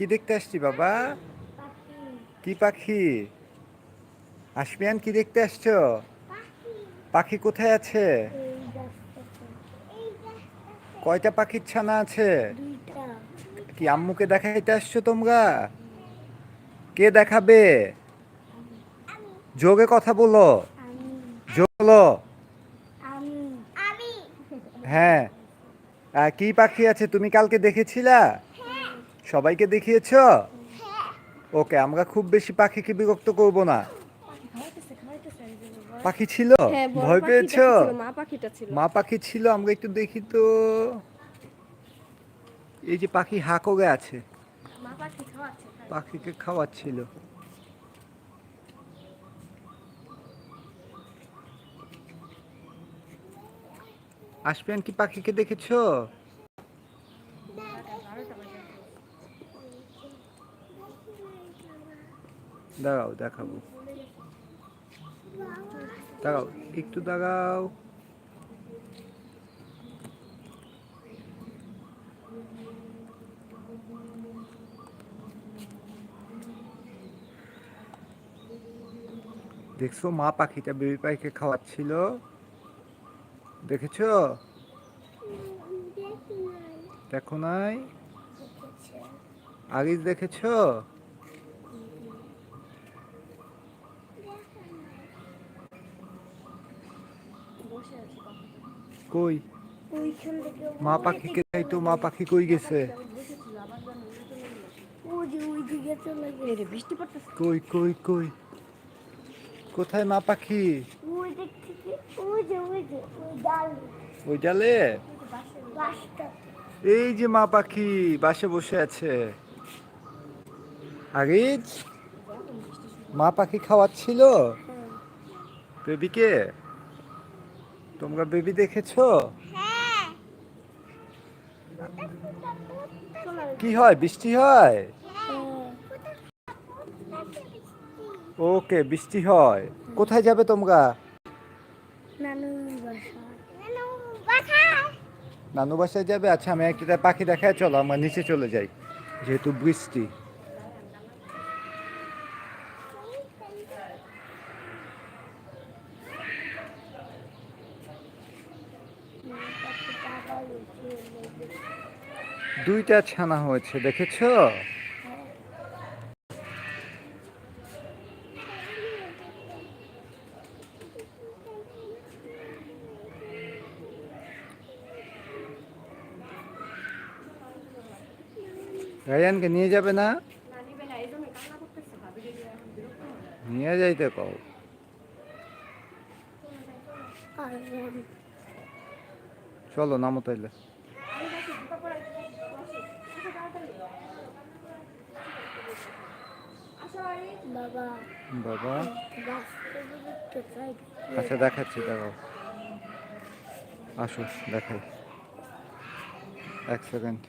কি দেখতে আসছি, বাবা? কি পাখি? আসমিয়ান কি দেখতে আসছো? পাখি কোথায় আছে? কয়টা পাখির ছানা আছে? কি আম্মুকে দেখাইতে আসছো তোমরা? কে দেখাবে? যোগে কথা বলো। বলো। হ্যাঁ। কি পাখি আছে, তুমি কালকে দেখেছিলা? সবাইকে দেখিয়েছো? ওকে আমরা খুব বেশি পাখিকে বিরক্ত করব না। পাখি ছিল? হ্যাঁ, ভয় পেয়েছ? মা পাখি ছিল আমরা একটু দেখি তো। এই যে পাখি হা করে আছে। পাখিকে খাওয়াচ্ছিল। আসবেন কি পাখিকে দেখেছ? দাঁড়াও দেখাবো। দাঁড়াও একটু দাঁড়াও দেখছ মা পাখিটা বেবি পাখিকে খাওয়াচ্ছিল? দেখেছ? দেখো নাই? আগে দেখেছ বসে আছে পাখি কই? মা পাখিকে তাই তো মা পাখি কই গেছে? কই কই কই? কোথায় মা পাখি? ওই ডাল। ওই ডালে? এই যে মা পাখি বাসে বসে আছে। আরিজ মা পাখি খাওয়াচ্ছিল? বেবিকে? তোমরা বেবি দেখেছ? হ্যাঁ। কি হয়? বৃষ্টি হয়? ওকে বৃষ্টি হয়। কোথায় যাবে তোমরা? নানু বাসা নানু বাসা নানু বাসায় যাবে? আচ্ছা আমি একটা পাখি দেখায় চলো আমরা নিচে চলে যাই যেহেতু বৃষ্টি। দুইটা ছানা হয়েছে দেখেছ? রায়ানকে নিয়ে যাবে না? না নিবে না চলো নামো তাইলে। বাবা। আচ্ছা দেখাচ্ছি দেখাও। আসো দেখাই। এক সেকেন্ড।